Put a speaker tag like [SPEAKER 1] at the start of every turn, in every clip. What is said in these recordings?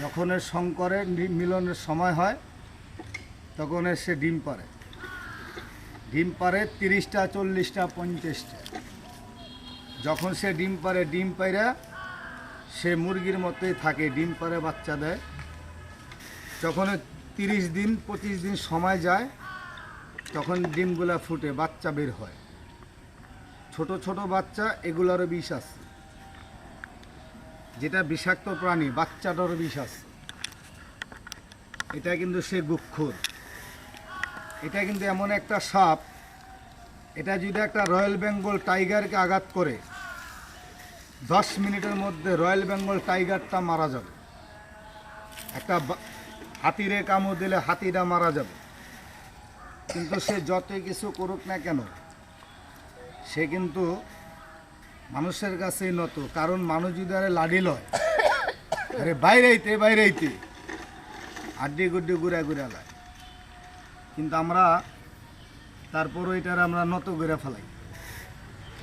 [SPEAKER 1] যখন এর শঙ্করের মিলনের সময় হয়, তখন সে ডিম পারে ডিম পারে তিরিশটা, চল্লিশটা, পঞ্চাশটা। যখন সে ডিম পারে ডিম পাইরা সে মুরগির মতোই থাকে, ডিম পারে বাচ্চা দেয়। যখন তিরিশ দিন, পঁচিশ দিন সময় যায়, তখন ডিমগুলা ফুটে, বাচ্চা বের হয়। ছোট ছোট বাচ্চা, এগুলারও বিষ আছে। যেটা বিষাক্ত প্রাণী বাচ্চাটার বিষ আছে। এটা কিন্তু সে গুক্ষুর। এটা কিন্তু এমন একটা সাপ, এটা যদি একটা রয়্যাল বেঙ্গল টাইগারকে আঘাত করে, দশ মিনিটের মধ্যে রয়্যাল বেঙ্গল টাইগারটা মারা যাবে। একটা হাতিরে কামড় দিলে হাতিটা মারা যাবে। কিন্তু সে যতই কিছু করুক না কেন, সে কিন্তু মানুষের কাছেই নত, কারণ মানুষ যদি আরে লাডি লয়, আরে বাইরেইতে বাইরেইতে আড্ডি গুড্ডি ঘুরে ঘুরে লায়। কিন্তু আমরা তারপরও এটার আমরা নত ঘুরে ফেলাই।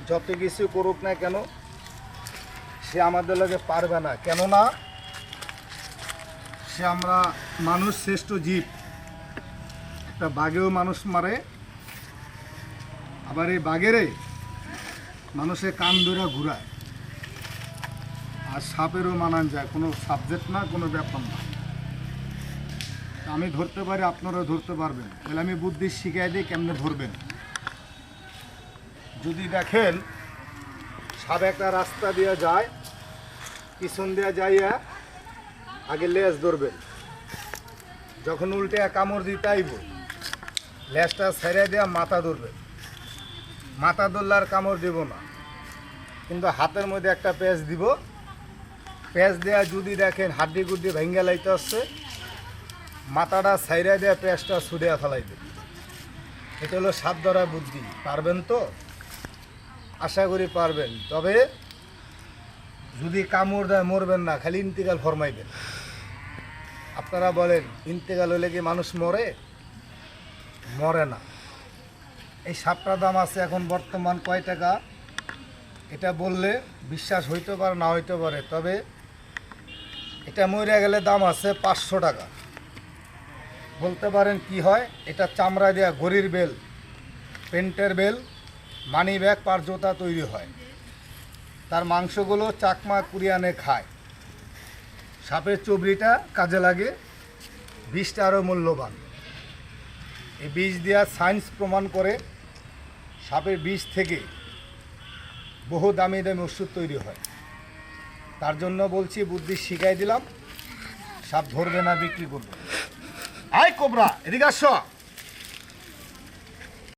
[SPEAKER 1] যত কিছু করুক না কেন, সে আমাদের লগে পারবে না। কেননা, সে আমরা মানুষ শ্রেষ্ঠ জীব। একটা বাঘেও মানুষ মারে, আবার এই বাঘেরে মানুষের কান ধরে ঘুরায়। আর সাপেরও মানান যায়, কোনো সাবজেক্ট না, কোনো ব্যাপার না। আমি ধরতে পারি আপনারাও ধরতে পারবেন। তাহলে আমি বুদ্ধি শিখাই দিই কেমনে ধরবেন। যদি দেখেন, সাপ একটা রাস্তা দিয়ে যায়, পিছন দিয়ে যাইয়া আগে লেজ ধরবেন। যখন উল্টে কামড় দিতে আইব, লেজটা ছেড়ে দেওয়া মাথা ধরবেন। মাথা আর কামড় দিব না। কিন্তু হাতের মধ্যে একটা পেঁচ দিব। পেঁচ দেওয়া যদি দেখেন হাড্ডি গুড্ডি ভেঙ্গে লাইতে আসছে, মাথাটা সাইরা দেওয়া পেঁচটা ছুড়িয়া ফেলাইবে। এটা হলো সাত ধরা বুদ্ধি। পারবেন তো? আশা করি পারবেন। তবে যদি কামড় দেয় মরবেন না, খালি ইন্তেকাল ফরমাইবেন। আপনারা বলেন, ইন্তেকাল হলে কি মানুষ মরে? মরে না। এই সাপটার দাম আছে এখন বর্তমান কয় টাকা? এটা বললে বিশ্বাস হইতে পারে, না হইতে পারে। তবে এটা মরে গেলে দাম আছে পাঁচশো টাকা। বলতে পারেন কি হয়, এটা চামড়া দেওয়া গরির বেল, পেন্টের বেল, মানি ব্যাগ পার জোতা তৈরি হয়। তার মাংসগুলো চাকমা কুরিয়ানে খায়। সাপের চবড়িটা কাজে লাগে বিষটা আরও মূল্যবান। এই বিষ দেওয়া সায়েন্স প্রমাণ করে সাপের বীজ থেকে বহু দামি দামি ওষুধ তৈরি হয়। তার জন্য বলছি, বুদ্ধি শিখাই দিলাম, সাপ ধরবে না, বিক্রি করবে। আয় কোবরা, এদিকে আসো।